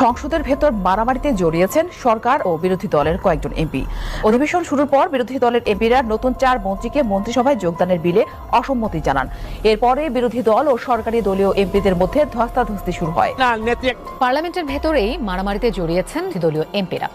সংসদের ভেতর বাড়াবাড়িতে জড়িয়েছেন সরকার ও বিরোধী দলের কয়েকজন এমপি। অধিবেশন শুরুর পর বিরোধী দলের এমপিরা নতুন চার মন্ত্রীকে মন্ত্রিসভায় যোগদানের বিলে অসম্মতি জানান। এরপরে বিরোধী দল ও সরকারি দলীয় এমপিদের মধ্যে ধস্তাধস্তি শুরু হয়। পার্লামেন্টের ভেতরেই মারামারিতে জড়িয়েছেন দলীয় এমপিরা।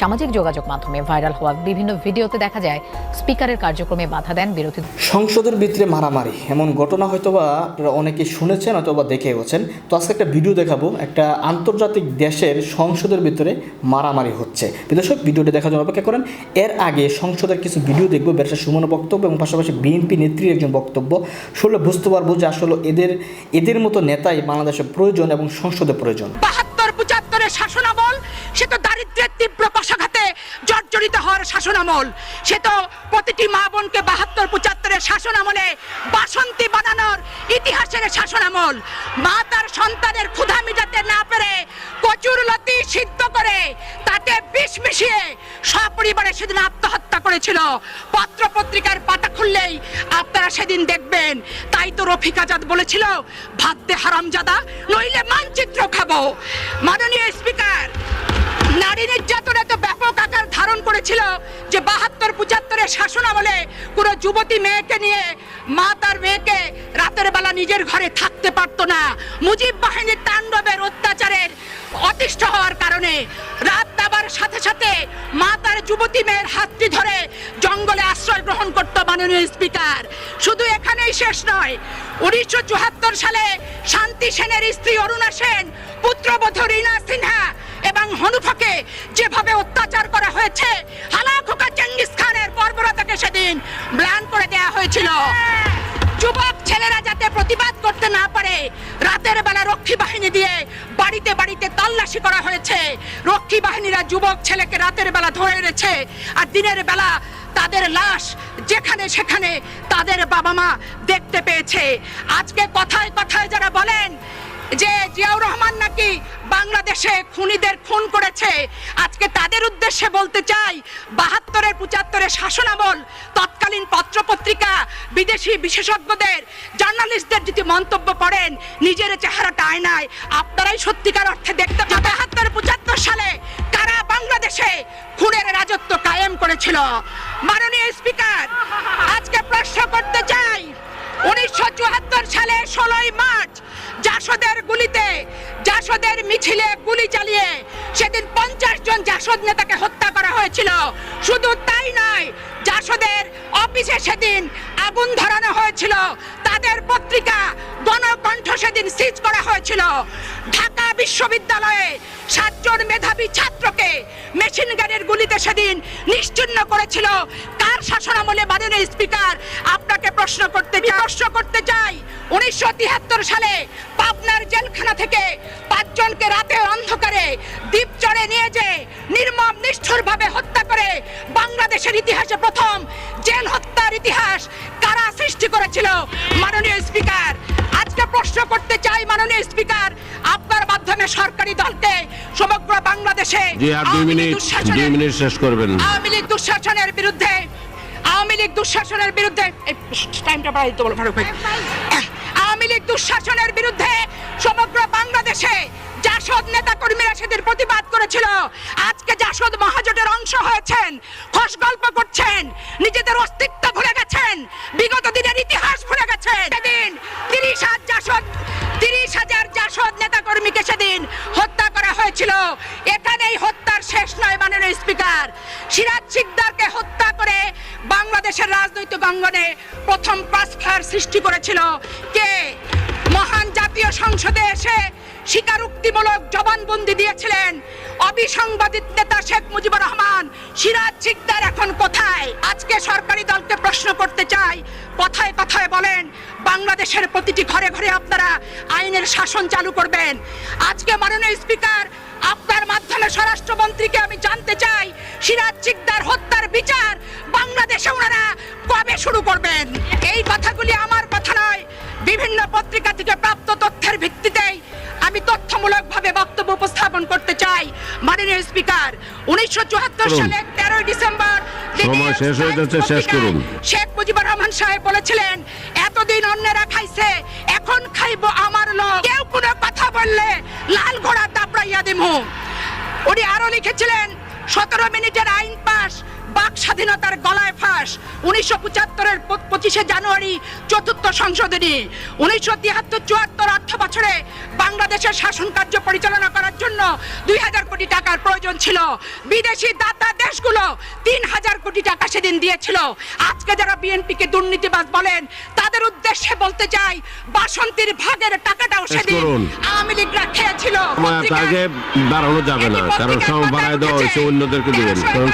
সামাজিক যোগাযোগ মাধ্যমে ভাইরাল হওয়া বিভিন্ন ভিডিওতে দেখা যায় স্পিকারের কার্যক্রমে বাধা দেন বিরোধী সংসদের ভিতরে মারামারি এমন ঘটনা হয়তোবা আপনারা অনেকে শুনেছেন অথবা গেছেন। তো আজকে একটা ভিডিও দেখাবো একটা আন্তর্জাতিক দেশের সংসদের ভিতরে মারামারি হচ্ছে। বিদেশক ভিডিওটি দেখার জন্য অপেক্ষা করেন। এর আগে সংসদের কিছু ভিডিও দেখব ব্যবসা সুমন বক্তব্য এবং পাশাপাশি বিএনপি নেত্রীর একজন বক্তব্য। শুনলে বুঝতে পারব যে আসলে এদের এদের মতো নেতাই বাংলাদেশে প্রয়োজন এবং সংসদে প্রয়োজন। পঁচাত্তরের শাসনামল, সে তো দারিদ্রের তীব্র পশাঘাতে জর্জরিত হওয়ার শাসনামল। সে তো প্রতিটি মা বোনকে বাহাত্তর, পঁচাত্তরের শাসনামলে বাসন্তী বানানোর ইতিহাসের শাসনামল। মা তার সন্তানের ক্ষুধা মিটাতে না পেরে কচুর লতি সিদ্ধ করে তাতে বিষ মিশিয়ে সপরিবারে সেদিন আত্মহত্যা করেছিল। পত্র পত্রিকার পাতা খুললেই আপনারা সেদিন দেখবেন। তাই তো রফিক আজাদ বলেছিল, ভাবতে হারামজাদা, নইলে মানচিত্র খাব। মাননীয় স্পিকার, নারী নির্যাতন এত ব্যাপক আকার ধারণ করেছিল যে বাহাত্তর পঁচাত্তরের শাসন আমলে কোনো যুবতী মেয়েকে নিয়ে মা তার মেয়েকে রাতের বেলা নিজের ঘরে থাকতে পারতো না। মুজিব বাহিনীর তাণ্ডবের অত্যাচারের অতিষ্ঠ হওয়ার কারণে রাত দাবার সাথে সাথে মা তার যুবতী মেয়ের হাতটি ধরে জঙ্গলে আশ্রয় গ্রহণ করত মাননীয় স্পিকার। শুধু এখানেই শেষ নয়, উনিশশো সালে শান্তি সেনের স্ত্রী অরুণা সেন, পুত্রবধূ রীনা সিনহা এবং হনুফাকে যেভাবে অত্যাচার করা হয়েছে, হালাখোকা চেঙ্গিস খানের বর্বরতাকে সেদিন ম্লান করে দেয়া হয়েছিল। যুবক ছেলেরা যাতে প্রতিবাদ করতে না পারে, রাতের বেলা রক্ষী বাহিনী দিয়ে বাড়িতে বাড়িতে তল্লাশি করা হয়েছে। রক্ষী বাহিনীরা যুবক ছেলেকে রাতের বেলা ধরে এনেছে আর দিনের বেলা তাদের লাশ যেখানে সেখানে তাদের বাবা মা দেখতে পেয়েছে। আজকে কথায় কথায় যারা বলেন যে জিয়াউর রহমান নাকি বাংলাদেশে খুনিদের খুন করেছে, আজকে তাদের উদ্দেশ্যে বলতে চাই বাহাত্তরের পঁচাত্তরের শাসনামল, তৎকালীন পত্রপত্রিকা, বিদেশি বিশেষজ্ঞদের, জার্নালিস্টদের যদি মন্তব্য পড়েন নিজের চেহারাটা আয়নায় আপনারাই সত্যিকার অর্থে দেখতে পাবেন। পঁচাত্তর সালে কারা বাংলাদেশে খুনের রাজত্ব কায়েম করেছিল? মাননীয় স্পিকার, আজকে প্রশ্ন করতে চাই, উনিশশো চুয়াত্তর সালে ষোলোই মার্চ জাসদের গুলিতে, জাসদের মিছিলে গুলি চালিয়ে সেদিন পঞ্চাশ জন জাসদ নেতাকে হত্যা করা হয়েছিল। শুধু তাই নয়, জাসদের অফিসে সেদিন আগুন ধরানো হয়েছিল। তাদের পত্রিকা গণকণ্ঠ সেদিন সিজ করা হয়েছিল। ঢাকা বিশ্ববিদ্যালয়ে সাতজন মেধাবী ছাত্রকে মেশিন গানের গুলিতে সেদিন নিশ্চিন্ন করেছিল। কার শাসনামলে মাননীয় স্পিকার? আপনাকে প্রশ্ন করতে প্রশ্ন করতে চাই, উনিশশো তিয়াত্তর সালে পাবনার জেলখানা থেকে পাঁচজনকে রাতে অন্ধকারে দ্বীপচরে নিয়ে যে নির্মম নিষ্ঠুরভাবে হত্যা করে বাংলাদেশের ইতিহাসে প্রথম জেল হত্যার ইতিহাস কারা সৃষ্টি করেছিল? মাননীয় স্পিকার, আজকে প্রশ্ন করতে চাই মাননীয় স্পিকার, আপনার মাধ্যমে সরকারি দলকে সমগ্র বাংলাদেশে জি আর দুই মিনিট দুই মিনিট শেষ করবেন। আওয়ামী লীগ দুঃশাসনের বিরুদ্ধে আওয়ামী লীগ দুঃশাসনের বিরুদ্ধে টাইমটা বাড়াই দিতে বলো ফারুক ভাই। আওয়ামী লীগ দুঃশাসনের বিরুদ্ধে সমগ্র বাংলাদেশে জাসদ নেতা কর্মীরা সেদিন প্রতিবাদ করেছিল। আজকে জাসদ মহাজোটের অংশ হয়েছেন খস গল্প করছেন নিজেদের অস্তিত্ব ভুলে গেছেন বিগত দিনের ইতিহাস ভুলে গেছেন। সেদিন তিরিশ হাজার জাসদ তিরিশ হাজার জাসদ নেতা কর্মীকে সেদিন হত্যা করা হয়েছিল। এখানেই হত্যার শেষ নয় মাননীয় স্পিকার। সিরাজ সিকদারকে হত্যা করে বাংলাদেশের রাজনৈতিক অঙ্গনে প্রথম পাঁচ সৃষ্টি করেছিল। কে? মহান জাতীয় সংসদে এসে স্বীকারোক্তিমূলক জবানবন্দি দিয়েছিলেন অবিসংবাদিত নেতা শেখ মুজিবুর রহমান। সিরাজ সিকদার এখন কোথায়? আজকে সরকারি দলকে প্রশ্ন করতে চাই। কথায় কথায় বলেন, বাংলাদেশের প্রতিটি ঘরে ঘরে আপনারা আইনের শাসন চালু করবেন। আজকে মাননীয় স্পিকার, আপনার মাধ্যমে স্বরাষ্ট্রমন্ত্রীকে আমি জানতে চাই, সিরাজ সিকদার হত্যার বিচার বাংলাদেশে ওনারা কবে শুরু করবেন? এই কথাগুলি আমার বিভিন্ন পত্রিকা থেকে প্রাপ্ত তথ্যের ভিত্তিতেই আমি তথ্যমূলকভাবে বক্তব্য উপস্থাপন করতে চাই। মাননীয় স্পিকার উনিশশো চুয়াত্তর তেরোই ডিসেম্বর সময় শেষ হয়ে যাচ্ছে, শেষ করুন। শেখ মুজিবুর রহমান সাহেব বলেছিলেন এতদিন অন্যেরা খাইছে এখন খাইবো আমার লোক। কেউ কোনো কথা বললে লাল ঘোড়া দাপড়াইয়া দিমু। উনি আরও লিখেছিলেন সতেরো মিনিটের আইন পাস বাক স্বাধীনতার গলায় ফাঁস। উনিশশো পঁচাত্তরের পঁচিশে জানুয়ারি চতুর্থ সংশোধনী। উনিশশো তিয়াত্তর চুয়াত্তর অর্থ বছরে বাংলাদেশের শাসন কার্য পরিচালনা করার জন্য দুই হাজার কোটি টাকার প্রয়োজন ছিল। বিদেশি দাতা দেশগুলো তিন হাজার কোটি টাকা সেদিন দিয়েছিল। আজকে যারা বিএনপিকে দুর্নীতিবাজ বলেন তাদের উদ্দেশ্যে বলতে চাই বাসন্তীর ভাগের টাকাটাও সেদিন আওয়ামী লীগরা খেয়েছিল। বাড়ানো যাবে না কারণ সময় বাড়ায় দেওয়া হয়েছে অন্যদেরকে দিবেন কারণ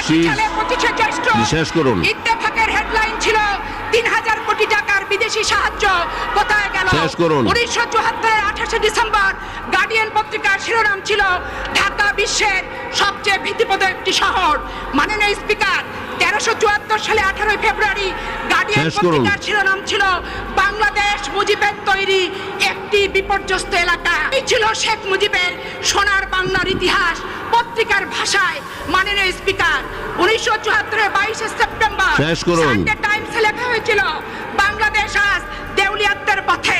তেরোশো শীত সালে 25শে জ্যৈষ্ঠ শেষ করুন। ইত্তেফাকের হেডলাইন ছিল তিন হাজার কোটি টাকার বিদেশি সাহায্য কোথায় গেল? শেষ করুন। উনিশশো চুয়াত্তরের আঠাশে ডিসেম্বর গার্ডিয়ান পত্রিকার শিরোনাম ছিল ঢাকা বিশ্বের সবচেয়ে ভীতিপদ একটি শহর। মাননীয় স্পিকার তেরোশো চুয়াত্তর সালে আঠারোই ফেব্রুয়ারি গার্ডিয়ান পত্রিকার শিরোনাম ছিল বাংলাদেশ মুজিবের তৈরি একটি বিপর্যস্ত এলাকা। এই ছিল শেখ মুজিবের সোনার বাংলার ইতিহাস পত্রিকার ভাষায়। মাননীয় স্পিকার উনিশশো চুয়াত্তরের বাইশে সেপ্টেম্বর শেষ করুন। টাইমসে লেখা হয়েছিল বাংলাদেশ আজ দেউলিয়াত্বের পথে।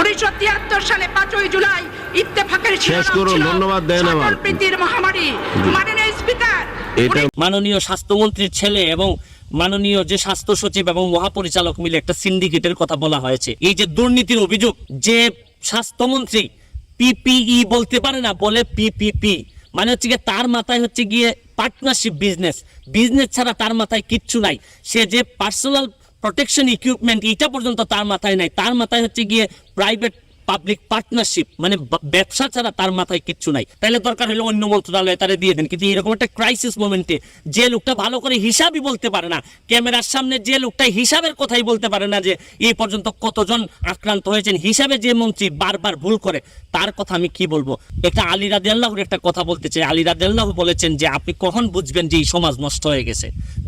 উনিশশো তিয়াত্তর সালে পাঁচই জুলাই ইত্তেফাকের শিরোনাম করুন, ধন্যবাদ দেন সকল প্রীতির মহামারী। মাননীয় স্পিকার মাননীয় স্বাস্থ্যমন্ত্রীর ছেলে এবং মাননীয় যে স্বাস্থ্য সচিব এবং মহাপরিচালক মিলে একটা সিন্ডিকেটের কথা বলা হয়েছে। এই যে দুর্নীতির অভিযোগ যে স্বাস্থ্যমন্ত্রী পিপিই বলতে পারে না বলে পিপিপি মানে হচ্ছে গিয়ে তার মাথায় হচ্ছে গিয়ে পার্টনারশিপ বিজনেস বিজনেস ছাড়া তার মাথায় কিচ্ছু নাই। সে যে পার্সোনাল প্রোটেকশন ইকুইপমেন্ট এটা পর্যন্ত তার মাথায় নাই। তার মাথায় হচ্ছে গিয়ে প্রাইভেট পাবলিক পার্টনারশিপ মানে ব্যবসা ছাড়া তার মাথায় কিচ্ছু নাই। তাহলে দরকার হলে অন্য মন্ত্রণালয়ে তারা দিয়ে দেন। কিন্তু এরকম একটা ক্রাইসিস মোমেন্টে যে লোকটা ভালো করে হিসাবই বলতে পারে না, ক্যামেরার সামনে যে লোকটা হিসাবের কথাই বলতে পারে না যে এই পর্যন্ত কতজন আক্রান্ত হয়েছেন, হিসাবে যে মন্ত্রী বারবার ভুল করে, তার কথা আমি কি বলব? একটা আলী রাদি আল্লাহর একটা কথা বলতে চাই। আলী রাদি আল্লাহ বলেছেন যে, আপনি কখন বুঝবেন যে এই সমাজ নষ্ট হয়ে গেছে?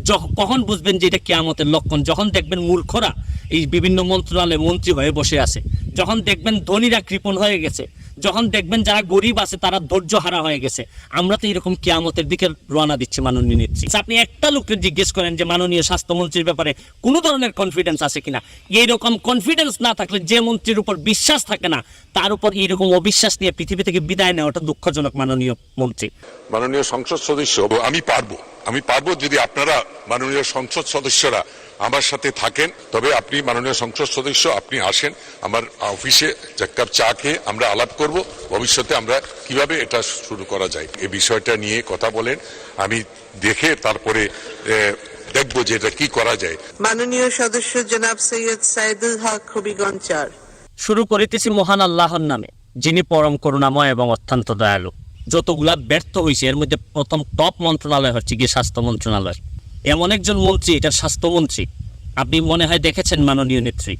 যখন কখন বুঝবেন যে এটা কেয়ামতের লক্ষণ? যখন দেখবেন মূর্খরা এই বিভিন্ন মন্ত্রণালয়ে মন্ত্রী হয়ে বসে আছে, যখন দেখবেন ধনীরা কৃপণ হয়ে গেছে। যখন দেখবেন যারা গরিব আছে, তারা ধৈর্য হারা হয়ে গেছে। আমরা তো এরকম কেয়ামতের দিকে রওনা দিচ্ছি মাননীয় নেত্রী। আপনি একটা লোককে জিজ্ঞেস করেন যে, মাননীয় স্বাস্থ্যমন্ত্রীর ব্যাপারে কোনো ধরনের কনফিডেন্স আছে কিনা? এইরকম কনফিডেন্স না থাকলে যে মন্ত্রীর উপর বিশ্বাস থাকে না, তার উপর এইরকম অবিশ্বাস নিয়ে পৃথিবী থেকে বিদায় নেওয়াটা দুঃখজনক, মাননীয় মন্ত্রী। মাননীয় সংসদ সদস্য, আমি পারব। আমি পারব যদি আপনারা মাননীয় সংসদ সদস্যরা আমার সাথে থাকেন তবে আপনি মাননীয় সংসদ সদস্য আপনি আসেন আমার অফিসে এক কাপ চা খেয়ে আমরা আলাপ করব ভবিষ্যতে আমরা কীভাবে এটা শুরু করা যায় এই বিষয়টা নিয়ে কথা বলেন আমি দেখে তারপরে দেখব যে এটা কি করা যায়। মাননীয় সদস্য জনাব সৈয়দ সাইদুল হক হবিগঞ্জ চার শুরু করিতেছি মহান আল্লাহর নামে যিনি পরম করুণাময় এবং অত্যন্ত দয়ালু। যতগুলা ব্যর্থ হয়েছে এর মধ্যে প্রথম টপ মন্ত্রণালয় হচ্ছে গিয়ে স্বাস্থ্য মন্ত্রণালয়। এমন একজন মন্ত্রী এটা স্বাস্থ্যমন্ত্রী। আপনি মনে হয় দেখেছেন মাননীয় নেত্রী,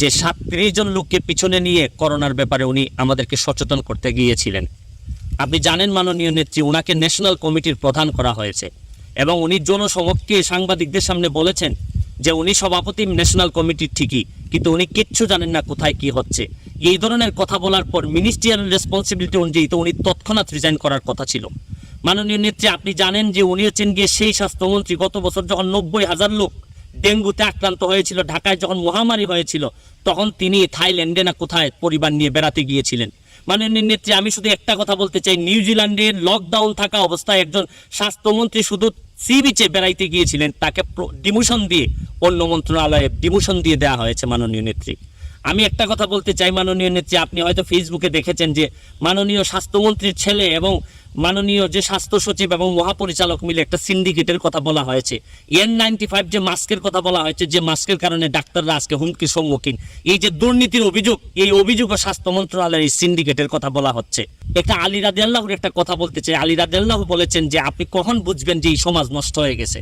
যে সাতত্রিশ জন লোককে পিছনে নিয়ে করোনার ব্যাপারে উনি আমাদেরকে সচেতন করতে গিয়েছিলেন। আপনি জানেন মাননীয় নেত্রী ওনাকে ন্যাশনাল কমিটির প্রধান করা হয়েছে এবং উনি জনসমক্ষে সাংবাদিকদের সামনে বলেছেন যে উনি সভাপতি ন্যাশনাল কমিটির ঠিকই, কিন্তু উনি কিচ্ছু জানেন না কোথায় কি হচ্ছে। এই ধরনের কথা বলার পর মিনিস্ট্রিয়াল রেসপন্সিবিলিটি অনুযায়ী তো উনি তৎক্ষণাৎ রিজাইন করার কথা ছিল। মাননীয় নেত্রী, আপনি জানেন যে উনি হচ্ছেন গিয়ে সেই স্বাস্থ্যমন্ত্রী গত বছর যখন নব্বই হাজার লোক ডেঙ্গুতে আক্রান্ত হয়েছিল, ঢাকায় যখন মহামারী হয়েছিল, তখন তিনি থাইল্যান্ডে না কোথায় পরিবার নিয়ে বেড়াতে গিয়েছিলেন। মাননীয় নেত্রী, আমি শুধু একটা কথা বলতে চাই নিউজিল্যান্ডের লকডাউন থাকা অবস্থায় একজন স্বাস্থ্যমন্ত্রী শুধু সি বিচে বেড়াইতে গিয়েছিলেন, তাকে ডিমোশন দিয়ে, অন্য মন্ত্রণালয়ে ডিমোশন দিয়ে দেওয়া হয়েছে মাননীয় নেত্রী। আমি একটা কথা বলতে চাই মাননীয় নেত্রী, আপনি হয়তো ফেসবুকে দেখেছেন যে মাননীয় স্বাস্থ্যমন্ত্রীর ছেলে এবং মাননীয় যে স্বাস্থ্য সচিব এবং মহাপরিচালক মিলে একটা সিন্ডিকেটের কথা বলা হয়েছে। এন নাইনটি যে মাস্কের কথা বলা হয়েছে, যে মাস্কের কারণে ডাক্তাররা আজকে হুমকির সম্মুখীন। এই যে দুর্নীতির অভিযোগ, এই অভিযোগ স্বাস্থ্য মন্ত্রণালয়ের এই সিন্ডিকেটের কথা বলা হচ্ছে। একটা আলী রাদি আল্লাহর একটা কথা বলতে চাই। আলী রাদি আল্লাহ বলেছেন যে, আপনি কখন বুঝবেন যে এই সমাজ নষ্ট হয়ে গেছে?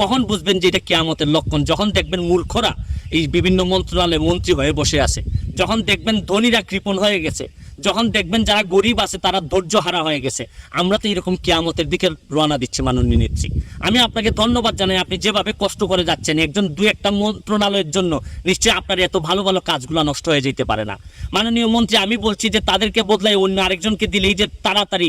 কখন বুঝবেন যে এটা কেয়ামতের লক্ষণ? যখন দেখবেন মূর্খরা এই বিভিন্ন মন্ত্রণালয়ে মন্ত্রী হয়ে বসে আছে। যখন দেখবেন ধনীরা কৃপণ হয়ে গেছে, যখন দেখবেন যারা গরিব আছে তারা ধৈর্য হারা হয়ে গেছে, আমরা তো এরকম কেয়ামতের দিকে রওনা দিচ্ছি মাননীয় নেত্রী। আমি আপনাকে ধন্যবাদ জানাই, আপনি যেভাবে কষ্ট করে যাচ্ছেন, একজন দু একটা মন্ত্রণালয়ের জন্য নিশ্চয়ই আপনার এত ভালো ভালো কাজগুলো নষ্ট হয়ে যেতে পারে না। মাননীয় মন্ত্রী, আমি বলছি যে তাদেরকে বদলাই অন্য আরেকজনকে দিলেই যে তাড়াতাড়ি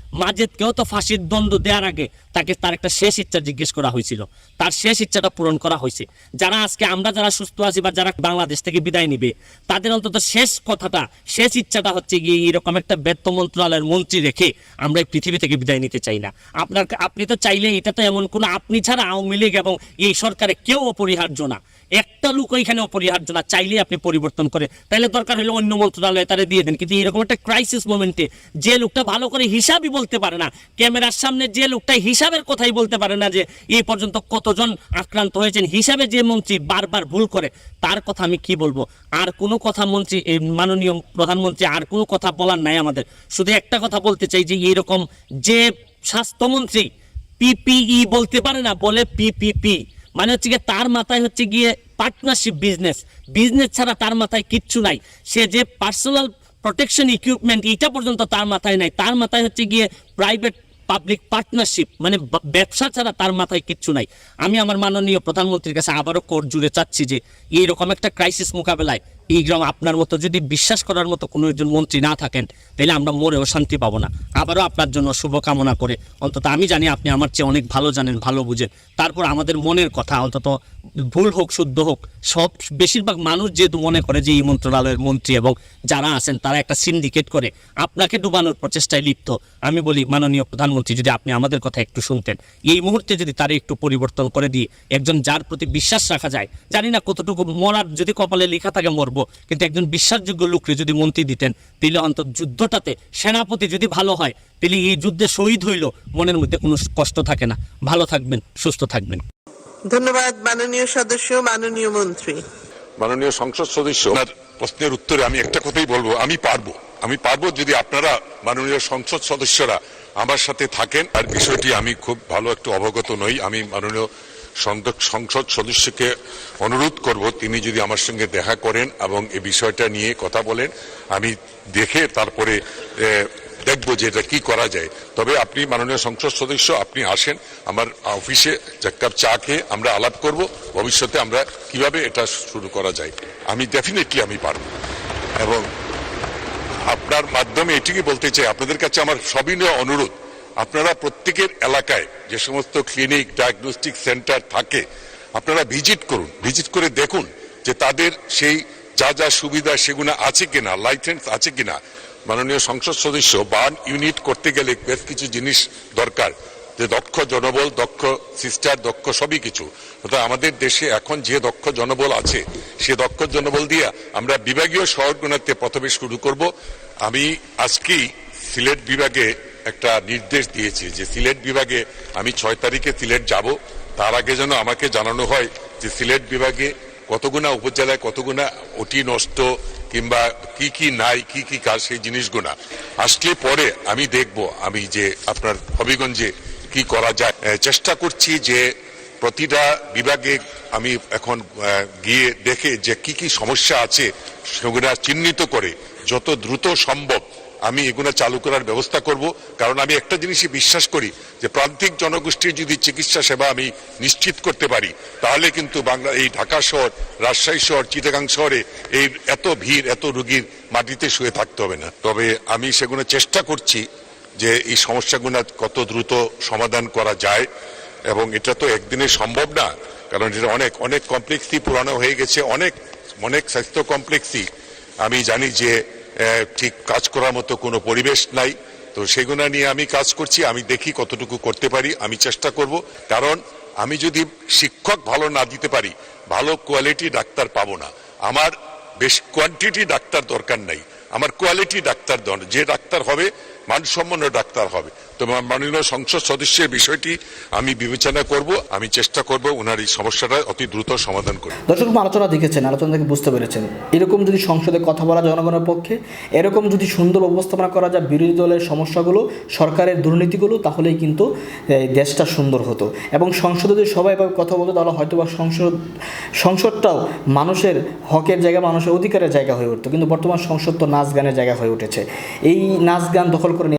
মাজেদকেও তো ফাঁসির দ্বন্দ্ব দেওয়ার আগে তাকে তার একটা শেষ ইচ্ছা জিজ্ঞেস করা হয়েছিল। তার শেষ ইচ্ছাটা পূরণ করা হয়েছে। যারা আজকে আমরা যারা সুস্থ আছি বা যারা বাংলাদেশ থেকে বিদায় নিবে, তাদের অন্তত শেষ কথাটা, শেষ ইচ্ছাটা হচ্ছে গিয়ে এরকম একটা বেত্ত মন্ত্রণালয়ের মন্ত্রী রেখে আমরা এই পৃথিবী থেকে বিদায় নিতে চাই না। আপনার, আপনি তো চাইলে এটা তো এমন কোনো, আপনি ছাড়া আওয়ামী লীগ এবং এই সরকারে কেউ অপরিহার্য না। একটা লোক এখানে অপরিহার্য না, চাইলেই আপনি পরিবর্তন করে। তাহলে দরকার হলে অন্য মন্ত্রণালয়ে তারা দিয়ে দেন। কিন্তু এরকম একটা ক্রাইসিস মোমেন্টে যে লোকটা ভালো করে হিসাবই বলতে পারে না, ক্যামেরার সামনে যে লোকটা হিসাবের কথাই বলতে পারে না যে এই পর্যন্ত কতজন আক্রান্ত হয়েছেন? হিসাবে যে মন্ত্রী বারবার ভুল করে, তার কথা আমি কি বলব? আর কোনো কথা মন্ত্রী, এই মাননীয় প্রধানমন্ত্রী, আর কোনো কথা বলার নাই আমাদের। শুধু একটা কথা বলতে চাই যে এইরকম যে স্বাস্থ্যমন্ত্রী পিপিই বলতে পারে না, বলে পিপিপি মানে হচ্ছে গিয়ে তার মাথায় হচ্ছে গিয়ে পার্টনারশিপ বিজনেস বিজনেস ছাড়া তার মাথায় কিচ্ছু নাই। সে যে পার্সোনাল প্রোটেকশন ইকুইপমেন্ট এটা পর্যন্ত তার মাথায় নাই। তার মাথায় হচ্ছে গিয়ে প্রাইভেট পাবলিক পার্টনারশিপ মানে ব্যবসা ছাড়া তার মাথায় কিচ্ছু নাই। আমি আমার মাননীয় প্রধানমন্ত্রীর কাছে আবারও কোর্ট জুড়ে চাচ্ছি যে, এইরকম একটা ক্রাইসিস মোকাবেলায় এই গ্রাম আপনার মতো যদি বিশ্বাস করার মতো কোনো একজন মন্ত্রী না থাকেন, তাহলে আমরা মরেও শান্তি পাবো না। আবারও আপনার জন্য শুভকামনা করে। অন্তত আমি জানি আপনি আমার চেয়ে অনেক ভালো জানেন, ভালো বুঝেন। তারপর আমাদের মনের কথা, অন্তত ভুল হোক, শুদ্ধ হোক, সব, বেশিরভাগ মানুষ যেহেতু মনে করে যে এই মন্ত্রণালয়ের মন্ত্রী এবং যারা আছেন, তারা একটা সিন্ডিকেট করে। আপনাকে ডুবানোর প্রচেষ্টায় লিপ্ত। আমি বলি, মাননীয় প্রধানমন্ত্রী, যদি আপনি আমাদের কথা একটু শুনতেন, এই মুহূর্তে যদি তারা একটু পরিবর্তন করে দিয়ে একজন যার প্রতি বিশ্বাস রাখা যায়, জানি না কতটুকু মরার, যদি কপালে লেখা থাকে মরবো কিন্তু একজন বিশ্বাসযোগ্য লোককে যদি মন্ত্রী দিতেন তাহলে অন্তত যুদ্ধটাতে সেনাপতি যদি ভালো হয় তাহলে এই যুদ্ধে শহীদ হইল মনের মধ্যে কোনো কষ্ট থাকে না। ভালো থাকবেন সুস্থ থাকবেন। ধন্যবাদ মাননীয় সদস্য মাননীয় মন্ত্রী। মাননীয় সংসদ সদস্য আপনার প্রশ্নের উত্তরে আমি একটা কথাই বলব আমি পারব। আমি পারব যদি আপনারা মাননীয় সংসদ সদস্যরা আমার সাথে থাকেন। আর বিষয়টি আমি খুব ভালো একটু অবগত নই। আমি মাননীয় সংসদ সদস্যকে অনুরোধ করব, তিনি যদি আমার সঙ্গে দেখা করেন এবং এই বিষয়টা নিয়ে কথা বলেন, আমি দেখে তারপরে দেখব যে এটা কি করা যায়। তবে আপনি মাননীয় সংসদ সদস্য, আপনি আসেন, আমার অফিসে এক কাপ চা খেয়ে আমরা আলাপ করব, ভবিষ্যতে আমরা কীভাবে এটা শুরু করা যায়। আমি ডেফিনেটলি আমি পারব। এবং আপনার মাধ্যমে এটুকুই বলতে চাই, আপনাদের কাছে আমার সবিনয় অনুরোধ। আপনারা প্রত্যেকের এলাকায় যে সমস্ত ক্লিনিক ডায়াগনস্টিক সেন্টার থাকে, আপনারা ভিজিট করুন। ভিজিট করে দেখুন যে তাদের সেই যা যা সুবিধা সেগুলো আছে কিনা লাইসেন্স আছে কিনা। মাননীয় সংসদ সদস্য বার্ন ইউনিট করতে গেলে বেশ কিছু জিনিস দরকার। যে দক্ষ জনবল, দক্ষ সিস্টার দক্ষ সবই কিছু। অর্থাৎ আমাদের দেশে এখন যে দক্ষ জনবল আছে, সে দক্ষ জনবল দিয়ে আমরা বিভাগীয় শহরগুলোতে প্রথমে শুরু করব। আমি আজকেই সিলেট বিভাগে একটা নির্দেশ দিয়েছি যে সিলেট বিভাগে আমি ছয় তারিখে সিলেট যাব। তার আগে যেন আমাকে জানানো হয় যে সিলেট বিভাগে কতগুনা উপজেলায় কতগুনা অতি নষ্ট কিংবা কি কি নাই, কি কি কাজ, সেই জিনিসগুলা আসলে পরে আমি দেখব, আমি যে আপনার হবিগঞ্জে কি করা যায়। চেষ্টা করছি যে প্রতিটা বিভাগে আমি এখন গিয়ে দেখে যে কি কি সমস্যা আছে সেগুলা চিহ্নিত করে, যত দ্রুত সম্ভব আমি এগুলো চালু করার ব্যবস্থা করব। কারণ আমি একটা জিনিসই বিশ্বাস করি যে প্রান্তিক জনগোষ্ঠীর যদি চিকিৎসা সেবা আমি নিশ্চিত করতে পারি, তাহলে কিন্তু বাংলা, এই ঢাকা শহর, রাজশাহী শহর, চিটাগাং শহরে এই এত ভিড়, এত রুগীর মাটিতে শুয়ে থাকতে হবে না। তবে আমি সেগুলো চেষ্টা করছি যে এই সমস্যাগুলো কত দ্রুত সমাধান করা যায়। এবং এটা তো একদিনে সম্ভব না, কারণ এটা অনেক অনেক কমপ্লেক্সই পুরানো হয়ে গেছে, অনেক অনেক স্বাস্থ্য কমপ্লেক্সই আমি জানি যে ঠিক কাজ করার মতো কোনো পরিবেশ নাই। তো সেগুলো নিয়ে আমি কাজ করছি, আমি দেখি কতটুকু করতে পারি, আমি চেষ্টা করব। কারণ আমি যদি শিক্ষক ভালো না দিতে পারি, ভালো কোয়ালিটি ডাক্তার পাবো না। আমার বেশ কোয়ান্টিটি ডাক্তার দরকার নাই। আমার কোয়ালিটি ডাক্তার যে ডাক্তার হবে মানসম্পন্ন ডাক্তার হবে। তো মাননীয় সংসদ সদস্যের বিষয়টি আমি বিবেচনা করব, আমি চেষ্টা করব ওনার এই সমস্যাটা অতি দ্রুত সমাধান করব দর্শক আলোচনা দেখেছেন, আলোচনা থেকে বুঝতে পেরেছেন। এরকম যদি সংসদে কথা বলা জনগণের পক্ষে, এরকম যদি সুন্দর উপস্থাপনা করা যায় বিরোধী দলের সমস্যাগুলো, সরকারের দুর্নীতিগুলো, তাহলেই কিন্তু দেশটা সুন্দর হতো। এবং সংসদে যদি সবাই এভাবে কথা বলতো, তাহলে হয়তো বা সংসদ, সংসদটাও মানুষের হকের জায়গা, মানুষের অধিকারের জায়গা হয়ে উঠতো। কিন্তু বর্তমান সংসদ তো নাচ গানের জায়গা হয়ে উঠেছে। এই নাচ গান দখল করে